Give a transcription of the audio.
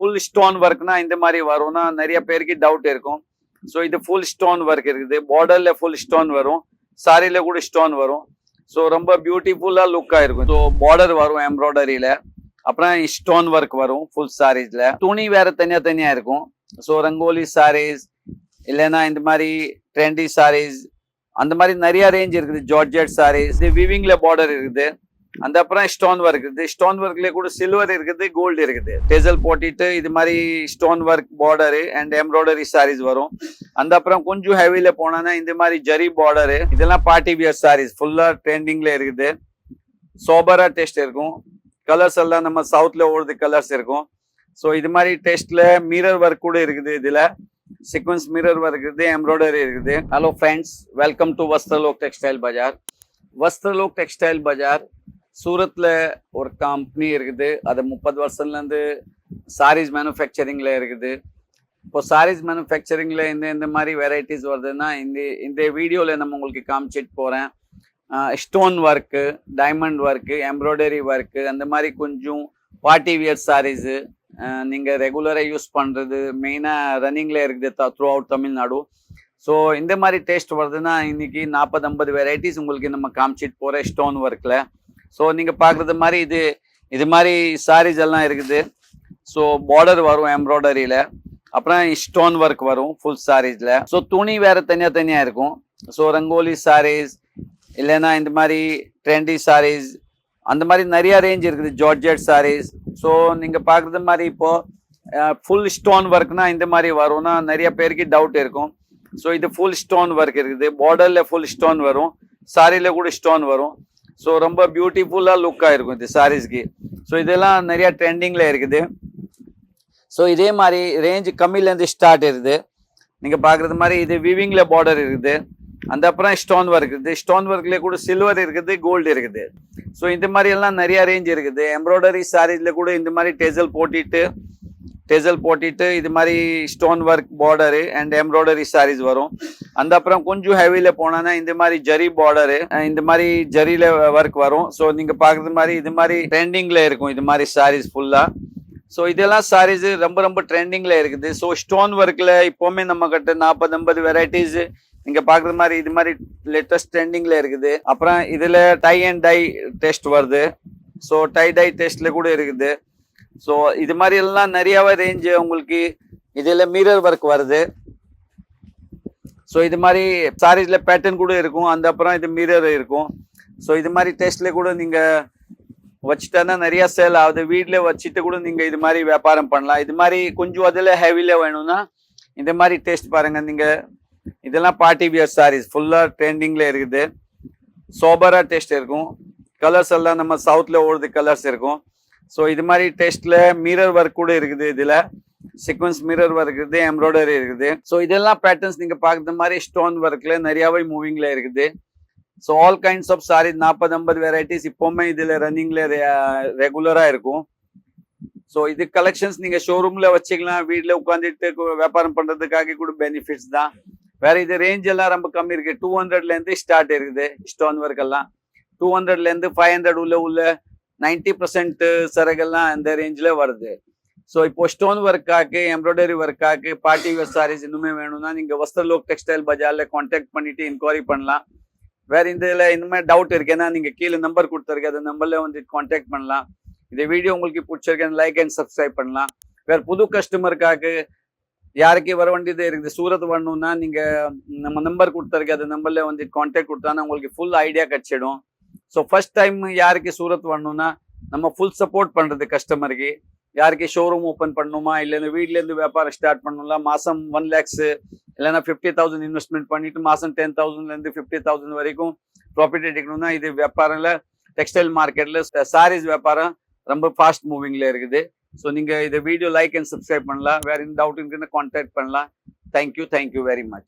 Full stone ஒர்க்னா இந்த மாதிரி வரும்னா நிறைய பேருக்கு டவுட் இருக்கும். ஸோ இது ஃபுல் ஸ்டோன் ஒர்க் இருக்குது. பார்டர்ல ஃபுல் ஸ்டோன் வரும். சாரியில கூட ஸ்டோன் வரும். ஸோ ரொம்ப பியூட்டிஃபுல்லா லுக்கா இருக்கும் ஸோ பார்டர் வரும் எம்ப்ராய்டரியில அப்புறம் ஸ்டோன் ஒர்க் வரும் ஃபுல் சாரீஸ்ல துணி வேற தனியா தனியா இருக்கும். ஸோ ரங்கோலி சாரீஸ் இல்லைன்னா இந்த மாதிரி ட்ரெண்டி சாரீஸ் அந்த மாதிரி நிறைய ரேஞ்ச் இருக்குது. ஜார்ஜெட் சாரீஸ் விவிங்ல பார்டர் இருக்குது. அந்த அப்புறம் ஸ்டோன் ஒர்க் இருக்குது. ஸ்டோன் ஒர்க்ல கூட சில்வர் இருக்குது கோல்டு இருக்குது. டெசல் போட்டிட்டு இது மாதிரி stone work border and embroidery sarees வரும். அந்த அப்புறம் கொஞ்சம் ஹெவில போனோன்னா இந்த மாதிரி ஜரி பார்டரு இதெல்லாம் பார்ட்டி வியர் சாரீஸ் ஃபுல்லா ட்ரெண்டிங்ல இருக்குது. சோபரா டெஸ்ட் இருக்கும். கலர்ஸ் எல்லாம் நம்ம சவுத்ல ஓடுது கலர்ஸ் இருக்கும். ஸோ இது மாதிரி டெஸ்ட்ல மிரர் ஒர்க் கூட இருக்குது இதுல. சீக்வன்ஸ் மிரர் ஒர்க் இருக்குது எம்ப்ராய்டரி இருக்குது. Hello friends welcome to Vastralok textile bazaar Vastralok textile bazaar சூரத்தில் ஒரு கம்பெனி இருக்குது. அது முப்பது வருஷம்லேருந்து சாரீஸ் மேனுஃபேக்சரிங்கில் இருக்குது. இப்போ சாரீஸ் மேனுஃபேக்சரிங்கில் இந்த இந்த மாதிரி வெரைட்டிஸ் வருதுன்னா இந்த இந்த வீடியோவில் நம்ம உங்களுக்கு காமிச்சிட்டு போகிறேன் stone work diamond work embroidery work அந்த மாதிரி கொஞ்சம் பார்ட்டி வியர் சாரீஸு நீங்கள் ரெகுலராக யூஸ் பண்ணுறது மெயினாக ரன்னிங்கில் இருக்குது த்ரூ அவுட் தமிழ்நாடு. ஸோ இந்த மாதிரி டேஸ்ட் வருதுன்னா இன்றைக்கி நாற்பது ஐம்பது வெரைட்டிஸ் உங்களுக்கு நம்ம காமிச்சிட்டு போகிறேன் ஸ்டோன் ஒர்க்கில் ஸோ நீங்கள் பார்க்குறது மாதிரி இது இது மாதிரி சாரீஸ் எல்லாம் இருக்குது. ஸோ பார்டர் வரும் எம்ப்ராய்டரியில் அப்புறம் ஸ்டோன் ஒர்க் வரும் ஃபுல் சாரீஸில் ஸோ துணி வேறு தனியாக தனியாக இருக்கும். ஸோ ரங்கோலி சாரீஸ் இல்லைன்னா இந்த மாதிரி ட்ரெண்டி சாரீஸ் அந்த மாதிரி நிறைய ரேஞ்ச் இருக்குது ஜார்ஜெட் சாரீஸ் ஸோ நீங்கள் பார்க்குறது மாதிரி இப்போ ஃபுல் ஸ்டோன் ஒர்க்னா இந்த மாதிரி வரும்னா நிறைய பேருக்கு டவுட் இருக்கும். ஸோ இது ஃபுல் ஸ்டோன் ஒர்க் இருக்குது. பார்டர்ல ஃபுல் ஸ்டோன் வரும். சாரியில் கூட ஸ்டோன் வரும். ஸோ ரொம்ப பியூட்டிஃபுல்லாக லுக்காக இருக்கும் இது சாரீஸ்க்கு ஸோ இதெல்லாம் நிறைய ட்ரெண்டிங்கில் இருக்குது. ஸோ இதே மாதிரி ரேஞ்ச் கம்மியிலேருந்து ஸ்டார்ட் இருக்குது நீங்கள் பார்க்குறது மாதிரி இது விவிங்கில் பார்டர் இருக்குது. அந்த அப்புறம் ஸ்டோன் ஒர்க் இருக்குது. ஸ்டோன் ஒர்க்லேயே கூட சில்வர் இருக்குது கோல்டு இருக்குது. ஸோ இந்த மாதிரி எல்லாம் நிறைய ரேஞ்ச் இருக்குது. எம்ப்ராய்டரி சாரீஸில் கூட இந்த மாதிரி டெசல் போட்டிட்டு டெசல் போட்டுட்டு இது மாதிரி stone work border and embroidery sarees வரும். அந்த அப்புறம் கொஞ்சம் ஹெவியில் போனோன்னா இந்த மாதிரி ஜரி பார்டரு இந்த மாதிரி ஜரியில் ஒர்க் வரும். ஸோ நீங்கள் பார்க்குறது மாதிரி இது மாதிரி ட்ரெண்டிங்கில் இருக்கும் இது மாதிரி சாரீஸ் ஃபுல்லாக ஸோ இதெல்லாம் சாரீஸ் ரொம்ப ரொம்ப ட்ரெண்டிங்கில் இருக்குது. ஸோ ஸ்டோன் ஒர்க்கில் இப்போவுமே நம்ம கிட்ட நாற்பது ஐம்பது வெரைட்டிஸ் நீங்கள் பார்க்குற மாதிரி இது மாதிரி லேட்டஸ்ட் ட்ரெண்டிங்கில் இருக்குது. அப்புறம் இதில் டை அண்ட் டை டெஸ்ட் வருது. ஸோ டை டை டெஸ்ட்டில் கூட இருக்குது. ஸோ இது மாதிரி எல்லாம் நிறையாவே ரேஞ்ச் உங்களுக்கு இதில் மிரர் ஒர்க் வருது. ஸோ இது மாதிரி சாரீஸில் பேட்டர்ன் கூட இருக்கும். அந்த அப்புறம் இது மிரர் இருக்கும். ஸோ இது மாதிரி டேஸ்ட்லேயே கூட நீங்கள் வச்சுட்டா நிறையா சேல் ஆகுது. வீட்டில் வச்சுட்டு கூட நீங்கள் இது மாதிரி வியாபாரம் பண்ணலாம். இது மாதிரி கொஞ்சம் அதில் ஹெவியில் வேணும்னா இந்த மாதிரி டெஸ்ட் பாருங்கள் நீங்கள் இதெல்லாம் பார்ட்டி வியர் சாரீஸ் ஃபுல்லாக ட்ரெண்டிங்கில் இருக்குது. சோபராக டெஸ்ட் இருக்கும். கலர்ஸ் எல்லாம் நம்ம சவுத்தில் ஓடுது கலர்ஸ் இருக்கும். ஸோ இது மாதிரி டெஸ்ட்ல மிரர் ஒர்க் கூட இருக்குது இதுல. சீக்வன்ஸ் மிரர் ஒர்க் இருக்குது எம்ப்ராய்டரி இருக்குது. ஸோ இதெல்லாம் பேட்டர்ன்ஸ் நீங்க பார்க்குற மாதிரி ஸ்டோன் ஒர்க்ல நிறையவே மூவிங்ல இருக்குது. So all kinds of saree நாற்பது ஐம்பது வெரைட்டிஸ் இப்போவுமே இதுல ரன்னிங்ல ரெகுலரா இருக்கும். ஸோ இது கலெக்ஷன்ஸ் நீங்க ஷோரூம்ல வச்சுக்கலாம் வீட்ல உட்காந்துட்டு வியாபாரம் பண்றதுக்காக கூட பெனிஃபிட்ஸ் தான். வேற இது ரேஞ்ச் எல்லாம் ரொம்ப கம்மி இருக்கு. டூ ஹண்ட்ரட்ல இருந்து ஸ்டார்ட் இருக்குது ஸ்டோன் ஒர்க் எல்லாம். டூ ஹண்ட்ரட்ல இருந்து ஃபைவ் ஹண்ட்ரட் உள்ள உள்ள நைன்டி பர்சன்ட் சரகெல்லாம் அந்த ரேஞ்சில் வருது. ஸோ இப்போ ஸ்டோன் ஒர்க்காக்கு எம்ப்ராய்டரி ஒர்க்காக்கு பார்ட்டி வேர் சாரீஸ் இன்னுமே வேணும்னா நீங்க வஸ்திரலோக் டெக்ஸ்டைல் பஜார்ல காண்டாக்ட் பண்ணிட்டு இன்கொயரி பண்ணலாம். வேற இந்த இதில் இனிமே டவுட் இருக்குன்னா நீங்க கீழே நம்பர் கொடுத்துருக்கு அந்த நம்பர்ல வந்து காண்டாக்ட் பண்ணலாம். இந்த வீடியோ உங்களுக்கு பிடிச்சிருக்கேன் லைக் அண்ட் சப்ஸ்கிரைப் பண்ணலாம். வேற புது கஸ்டமருக்காக்கு யாருக்கு வர வேண்டியது இருக்குது? சூரத் வரணும்னா நீங்க நம்ம நம்பர் கொடுத்துருக்கு அந்த நம்பர்ல வந்து காண்டாக்ட் கொடுத்தாங்கன்னா உங்களுக்கு ஃபுல் ஐடியா கிடச்சிடும் ஸோ ஃபர்ஸ்ட் டைம் யாருக்கு சூரத் வரணும்னா நம்ம ஃபுல் சப்போர்ட் பண்றது கஸ்டமருக்கு யாருக்கு ஷோரூம் ஓப்பன் பண்ணணுமா இல்லைன்னா வீட்லேருந்து வியாபாரம் ஸ்டார்ட் பண்ணணும்ல மாசம் ஒன் லேக்ஸ் இல்லைன்னா ஃபிஃப்டி தௌசண்ட் இன்வெஸ்ட்மெண்ட் பண்ணிட்டு மாசம் டென் தௌசண்ட்ல இருந்து ஃபிஃப்டி தௌசண்ட் வரைக்கும் ப்ராஃபிட் எடுக்கணும்னா இது வியாபாரம்ல டெக்ஸ்டைல் மார்க்கெட்ல சாரீஸ் வியாபாரம் ரொம்ப ஃபாஸ்ட் மூவிங்ல இருக்குது. ஸோ நீங்க இதை வீடியோ லைக் அண்ட் சப்ஸ்கிரைப் பண்ணலாம். வேற எந்த டவுட் இருக்குன்னு கான்டாக்ட் பண்ணலாம். Thank you thank you very much